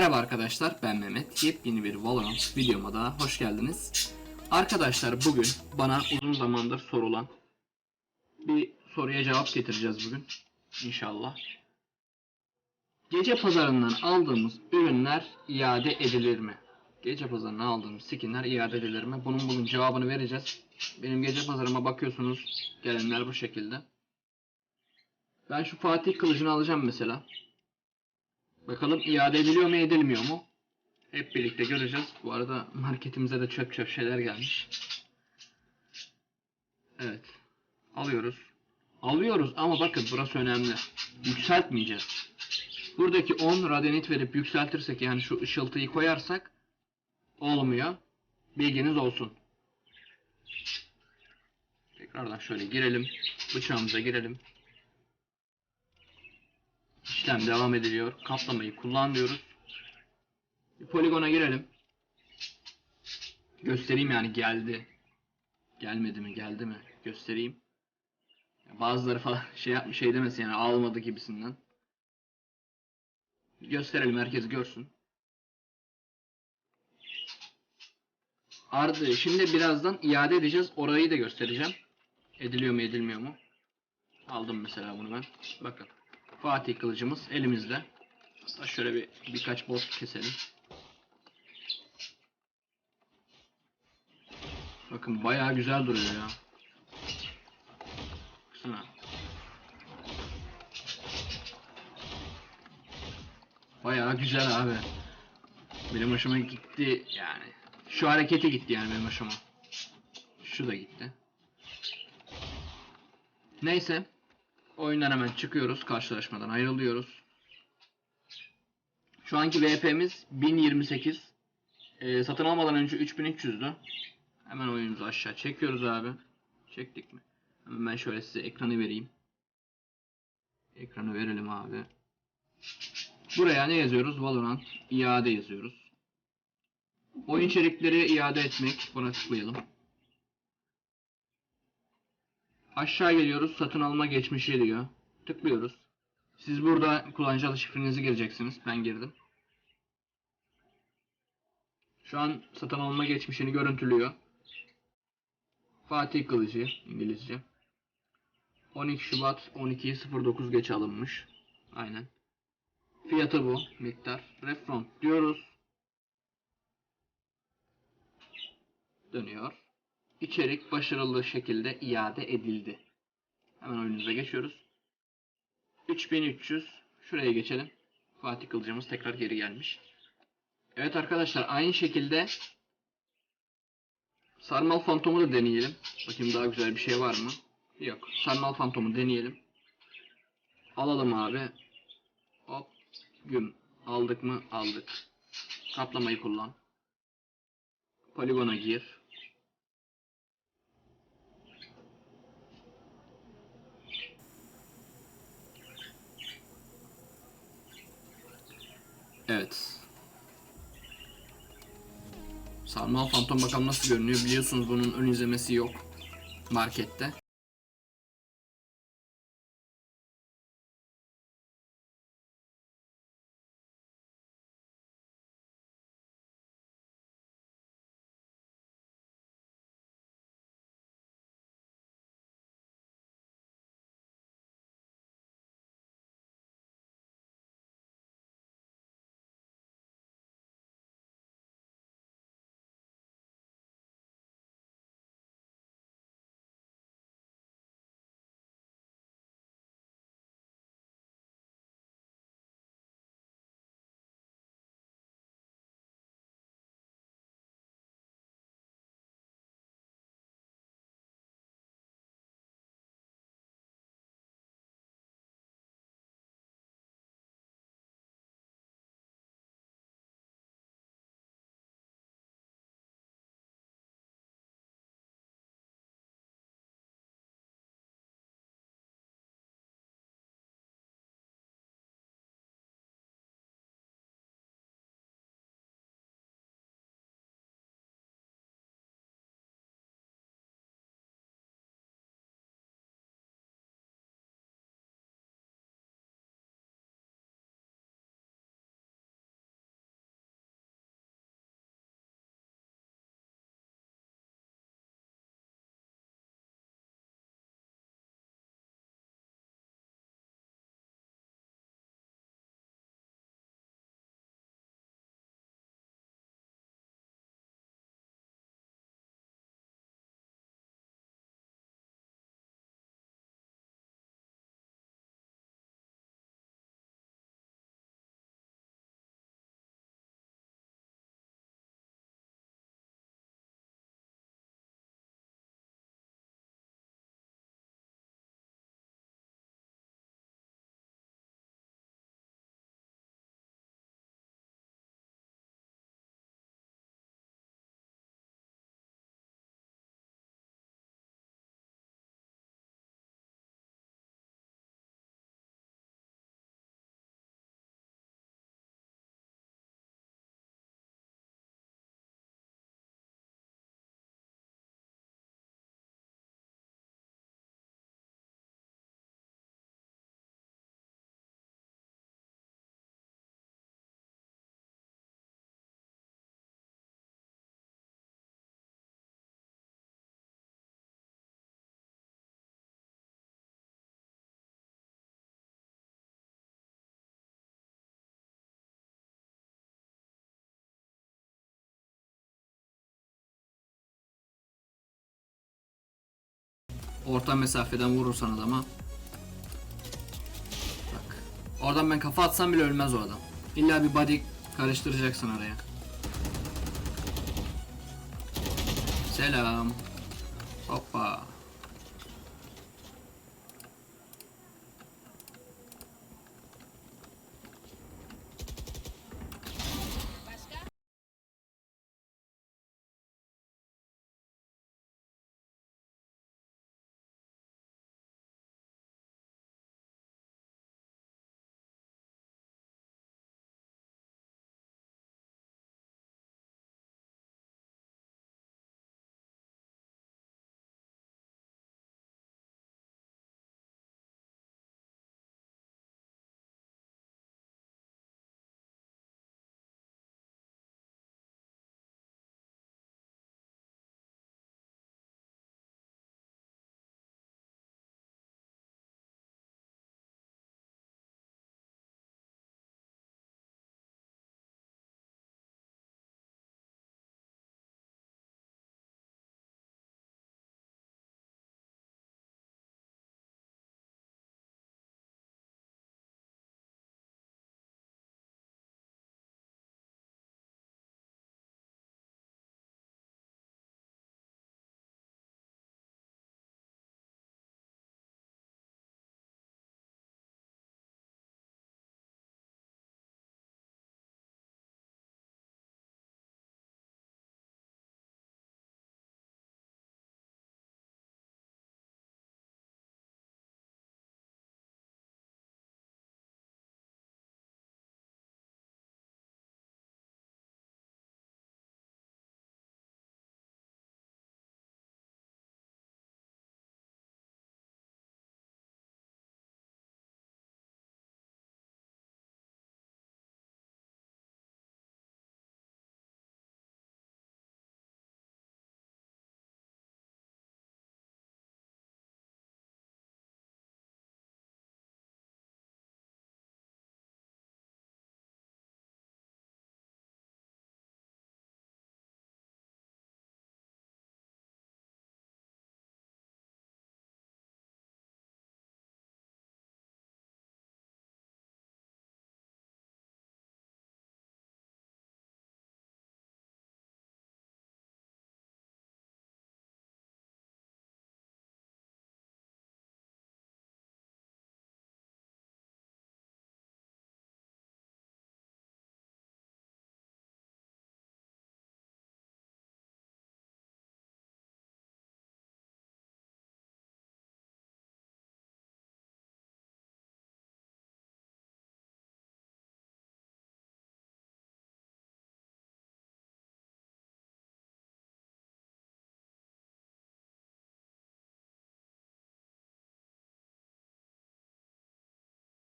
Merhaba arkadaşlar ben Mehmet. Yepyeni bir Valorant videoma daha hoş geldiniz. Arkadaşlar bugün bana uzun zamandır sorulan bir soruya cevap getireceğiz bugün. İnşallah. Gece pazarından aldığımız ürünler iade edilir mi? Gece pazarından aldığımız skinler iade edilir mi? Bunun bugün cevabını vereceğiz. Benim gece pazarıma bakıyorsunuz. Gelenler bu şekilde. Ben şu Fatih kılıcını alacağım mesela. Bakalım iade ediliyor mu edilmiyor mu? Hep birlikte göreceğiz. Bu arada marketimize de çöp çöp şeyler gelmiş. Evet. Alıyoruz. Alıyoruz ama bakın burası önemli. Yükseltmeyeceğiz. Buradaki 10 radenit verip yükseltirsek yani şu ışıltıyı koyarsak olmuyor. Bilginiz olsun. Tekrardan şöyle girelim. Bıçağımıza girelim. İşlem devam ediliyor. Kaplamayı kullan diyoruz. Bir poligona girelim. Göstereyim yani geldi. Gelmedi mi geldi mi göstereyim. Bazıları falan şey yapmış şey demesin yani almadı gibisinden. Gösterelim herkes görsün. Ardı şimdi birazdan iade edeceğiz. Orayı da göstereceğim. Ediliyor mu edilmiyor mu? Aldım mesela bunu ben. Bakın. Fatih kılıcımız elimizde. Hatta şöyle bir birkaç bot keselim. Bakın bayağı güzel duruyor ya. Baksana. Bayağı güzel abi. Benim hoşuma gitti yani. Şu harekete gitti yani benim hoşuma. Şu da gitti. Neyse. Oyundan hemen çıkıyoruz. Karşılaşmadan ayrılıyoruz. Şu anki VP'miz 1028. Ee, satın almadan önce 3300'dü. Hemen oyunumuzu aşağı çekiyoruz abi. Çektik mi? Hemen ben şöyle size ekranı vereyim. Ekranı verelim abi. Buraya ne yazıyoruz? Valorant iade yazıyoruz. Oyun içerikleri iade etmek. Buna tıklayalım. Aşağı geliyoruz. Satın alma geçmişi diyor. Tıklıyoruz. Siz burada kullanıcı adı şifrenizi gireceksiniz. Ben girdim. Şu an satın alma geçmişini görüntülüyor. Fatih Kılıcı İngilizce. 12 Şubat 12.09 geç alınmış. Aynen. Fiyatı bu. Miktar. Refront diyoruz. Dönüyor. İçerik başarılı şekilde iade edildi. Hemen oyunumuza geçiyoruz. 3300 şuraya geçelim. Fatih Kılıcımız tekrar geri gelmiş. Evet arkadaşlar aynı şekilde Sarmal Fantom'u da deneyelim. Bakayım daha güzel bir şey var mı? Yok. Sarmal Fantom'u deneyelim. Alalım abi. Hop. Güm. Aldık mı? Aldık. Kaplamayı kullan. Poligona gir. Evet. Sarmal Phantom bakalım nasıl görünüyor. Biliyorsunuz bunun ön izlemesi yok. Markette. Orta mesafeden vurursan adama. Bak. Oradan ben kafa atsam bile ölmez o adam. İlla bir body karıştıracaksın araya. Selam. Hoppa.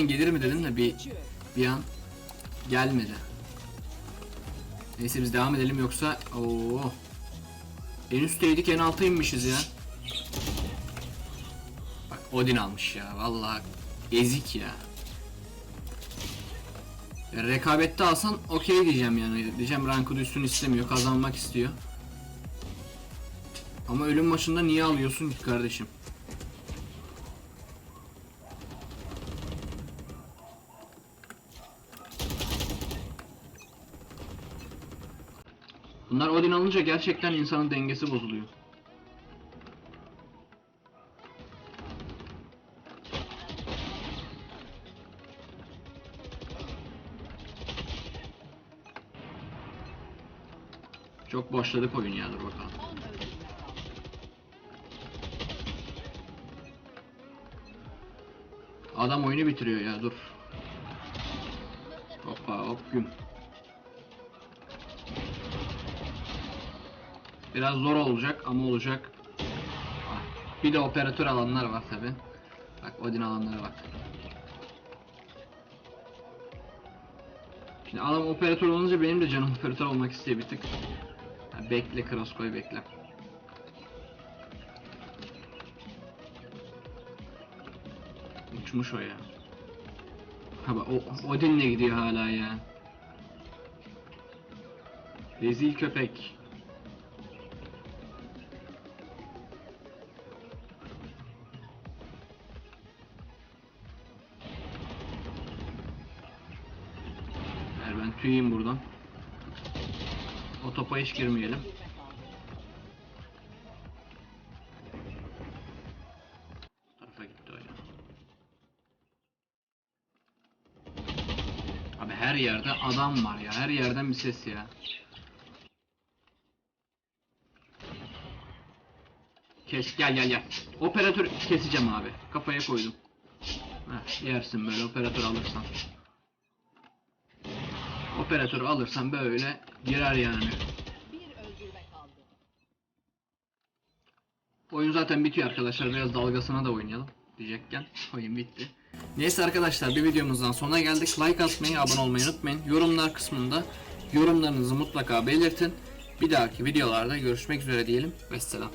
Gelir mi dedim de bir bir an gelmedi. Neyse biz devam edelim yoksa oo. En üstteydik en alta inmişiz ya. Bak Odin almış ya vallahi ezik ya. rekabette alsan okey diyeceğim yani diyeceğim rankı üstün istemiyor kazanmak istiyor. Ama ölüm maçında niye alıyorsun ki kardeşim? Bunlar Odin alınca gerçekten insanın dengesi bozuluyor. Çok boşladık oyun ya dur bakalım. Adam oyunu bitiriyor ya dur. Hoppa hop güm. Biraz zor olacak ama olacak. Bir de operatör alanlar var tabi. Bak Odin alanlara bak. Şimdi adam operatör olunca benim de canım operatör olmak istiyor bir tık. Ha, bekle cross koy bekle. Uçmuş o ya. Ha bak o Odin'le gidiyor hala ya. Rezil köpek. Tüyeyim buradan. O topa hiç girmeyelim. Tarafa gitti ya. Abi her yerde adam var ya. Her yerden bir ses ya. Kes gel gel gel. Operatör keseceğim abi. Kafaya koydum. Heh, yersin böyle operatör alırsan. Operatörü alırsan böyle girer yani. Oyun zaten bitiyor arkadaşlar. Biraz dalgasına da oynayalım diyecekken oyun bitti. Neyse arkadaşlar bir videomuzdan sonuna geldik. Like atmayı, abone olmayı unutmayın. Yorumlar kısmında yorumlarınızı mutlaka belirtin. Bir dahaki videolarda görüşmek üzere diyelim. Vesselam.